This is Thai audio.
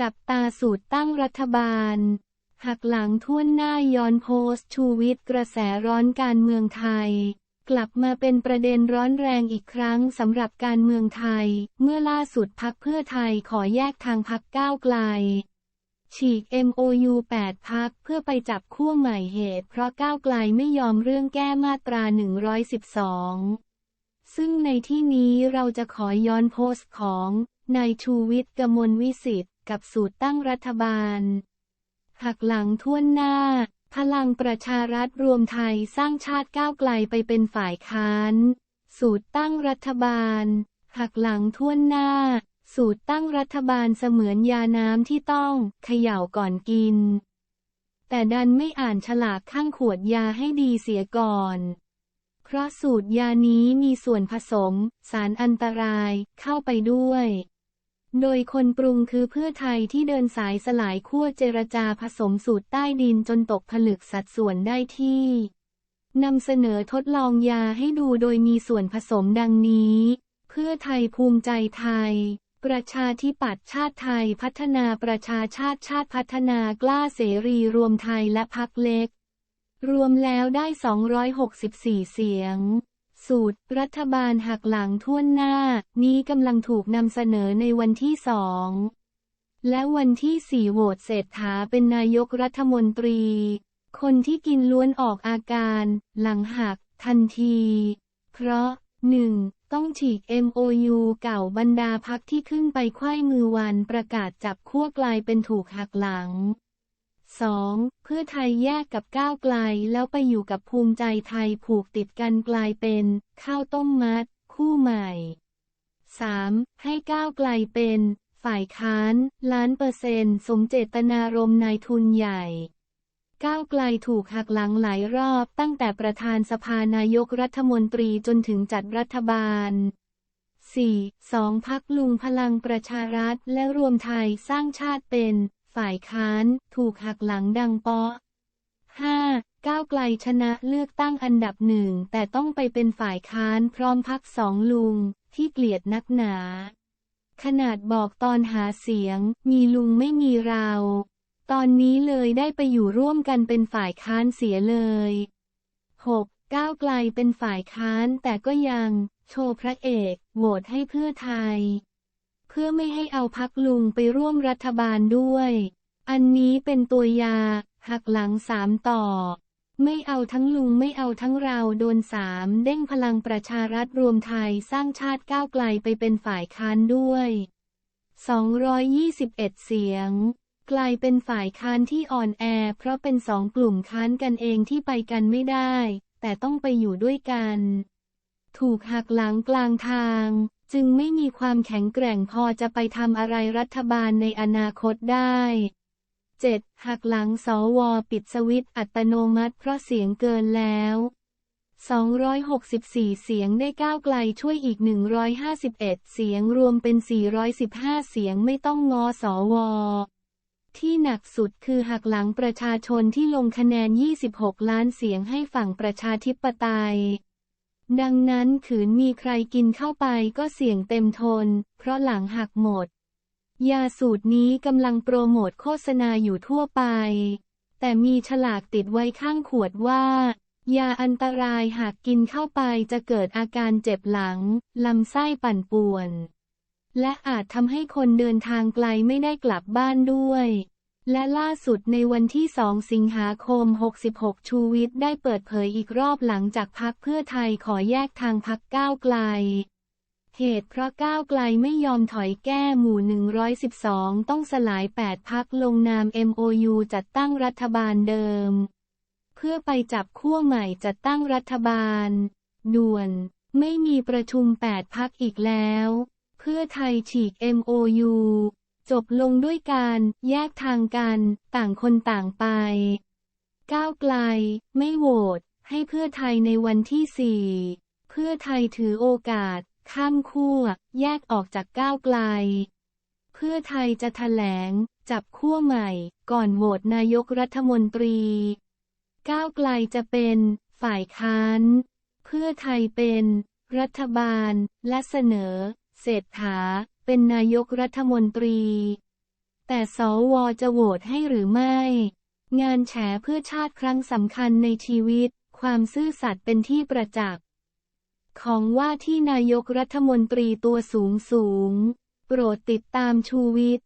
จับตาสูตรตั้งรัฐบาล หักหลังท่วนหน้าย้อนโพสต์ชูวิทย์กระแสร้อนการเมืองไทย กลับมาเป็นประเด็นร้อนแรงอีกครั้งสำหรับการเมืองไทย เมื่อล่าสุดพักเพื่อไทยขอแยกทางพักก้าวไกล ฉีก MOU 8 พักเพื่อไปจับคู่ใหม่เหตุ เพราะก้าวไกลไม่ยอมเรื่องแก้มาตรา 112 ซึ่งในที่นี้เราจะขอย้อนโพสต์ของนายชูวิทย์กมลวิสิทธิ กับสูตรตั้งรัฐบาล หักหลังท่วนหน้า พลังประชารัฐรวมไทยสร้างชาติก้าวไกลไปเป็นฝ่ายค้าน สูตรตั้งรัฐบาล หักหลังท่วนหน้า สูตรตั้งรัฐบาลเสมือนยาน้ำที่ต้องเขย่าก่อนกิน แต่ดันไม่อ่านฉลากข้างขวดยาให้ดีเสียก่อนเพราะสูตรยานี้มีส่วนผสม สารอันตรายเข้าไปด้วย โดยคนปรุงคือเพื่อไทยที่เดินสายสลายขั้วเจรจาผสมสูตรใต้ดินจนตกผลึกสัดส่วนได้ที่นำเสนอทดลองยาให้ดูโดยมีส่วนผสมดังนี้ เพื่อไทยภูมิใจไทย ประชาธิปัตย์ชาติไทยพัฒนาประชาชาติชาติพัฒนากล้าเสรีรวมไทยและพักเล็ก รวมแล้วได้ 264 เสียง สูตร รัฐบาลหักหลังท่วนหน้า นี้กำลังถูกนำเสนอในวันที่สองและวันที่สี่โหวตเศรษฐาเป็นนายกรัฐมนตรี คนที่กินล้วนออกอาการ หลังหัก ทันที เพราะ 1. ต้องฉีก MOU เก่าบรรดาพักที่ขึ้นไปไขว้มือวันประกาศจับขั้วกลายเป็นถูกหักหลัง 2. เพื่อไทยแยกกับก้าวไกลแล้วไปอยู่กับภูมิใจไทยผูกติดกันกลายเป็น ข้าวต้มมัด คู่ใหม่ 3. ให้ก้าวไกลเป็น ฝ่ายค้าน ล้านเปอร์เซ็นต์สมเจตนารมณ์นายทุนใหญ่ ก้าวไกลถูกหักหลังหลายรอบตั้งแต่ประธานสภานายกรัฐมนตรีจนถึงจัดรัฐบาล 4. สองพักลุงพลังประชารัฐและรวมไทยสร้างชาติเป็น ฝ่ายค้าน ถูกหักหลังดังเปาะ 5. ก้าวไกลชนะเลือกตั้งอันดับหนึ่งแต่ต้องไปเป็นฝ่ายค้านพร้อมพักสองลุง ที่เกลียดนักหนา ขนาดบอกตอนหาเสียง มีลุงไม่มีเรา ตอนนี้เลยได้ไปอยู่ร่วมกันเป็นฝ่ายค้านเสียเลย 6. ก้าวไกลเป็นฝ่ายค้านแต่ก็ยัง โชว์พระเอกโหวตให้เพื่อไทย พื่อไม่ให้เอาพักลุงไปร่วมรัฐบาลด้วย อันนี้เป็นตัวยา หักหลังสามต่อ ไม่เอาทั้งลุงไม่เอาทั้งเราโดนสามเด้งพลังประชารัฐรวมไทยสร้างชาติก้าวไกลไปเป็นฝ่ายค้านด้วย 221 เสียง กลายเป็นฝ่ายค้านที่อ่อนแอ เพราะเป็นสองกลุ่มค้านกันเองที่ไปกันไม่ได้ แต่ต้องไปอยู่ด้วยกัน ถูกหักหลังกลางทางจึงไม่มีความแข็งแกร่งพอจะไปทำอะไรรัฐบาลในอนาคตได้ 7. หักหลังสวปิดสวิตอัตโนมัติเพราะเสียงเกินแล้ว 264 เสียงได้ก้าวไกลช่วยอีก 151 เสียงรวมเป็น 415 เสียงไม่ต้องงอสว ที่หนักสุดคือหักหลังประชาชนที่ลงคะแนน 26 ล้านเสียงให้ฝั่งประชาธิปไตย ดังนั้นขืนมีใครกินเข้าไปก็เสี่ยงเต็มทน เพราะหลังหักหมด ยาสูตรนี้กำลังโปรโมทโฆษณาอยู่ทั่วไป แต่มีฉลากติดไว้ข้างขวดว่า ยาอันตรายหากกินเข้าไปจะเกิดอาการเจ็บหลัง ลำไส้ปั่นป่วน และอาจทำให้คนเดินทางไกลไม่ได้กลับบ้านด้วย และล่าสุดในวันที่ 2 สิงหาคม 66 ชูวิทย์ได้เปิดเผยอีกรอบหลังจากพักเพื่อไทยขอแยกทางพักก้าวไกล เหตุเพราะก้าวไกลไม่ยอมถอยแก้หมู่ 112 ต้องสลาย 8 พักลงนาม MOU จัดตั้งรัฐบาลเดิม เพื่อไปจับขั้วใหม่จัดตั้งรัฐบาล ด่วน ไม่มีประชุม 8 พักอีกแล้ว เพื่อไทยฉีก MOU จบลงด้วยการแยกทางกัน ต่างคนต่างไป ก้าวไกล ไม่โหวตให้เพื่อไทยในวันที่ 4 เพื่อไทยถือโอกาส ข้ามขั้วแยกออกจากก้าวไกล เพื่อไทยจะแถลง จับขั้วใหม่ ก่อนโหวตนายกรัฐมนตรี ก้าวไกลจะเป็นฝ่ายค้าน เพื่อไทยเป็น รัฐบาล และเสนอ เศรษฐา เป็นนายกรัฐมนตรี แต่สวจะโหวตให้หรือไม่ งานแฉเพื่อชาติครั้งสำคัญในชีวิต ความซื่อสัตย์เป็นที่ประจักษ์ของว่าที่นายกรัฐมนตรีตัวสูงสูง โปรดติดตามชูวิทย์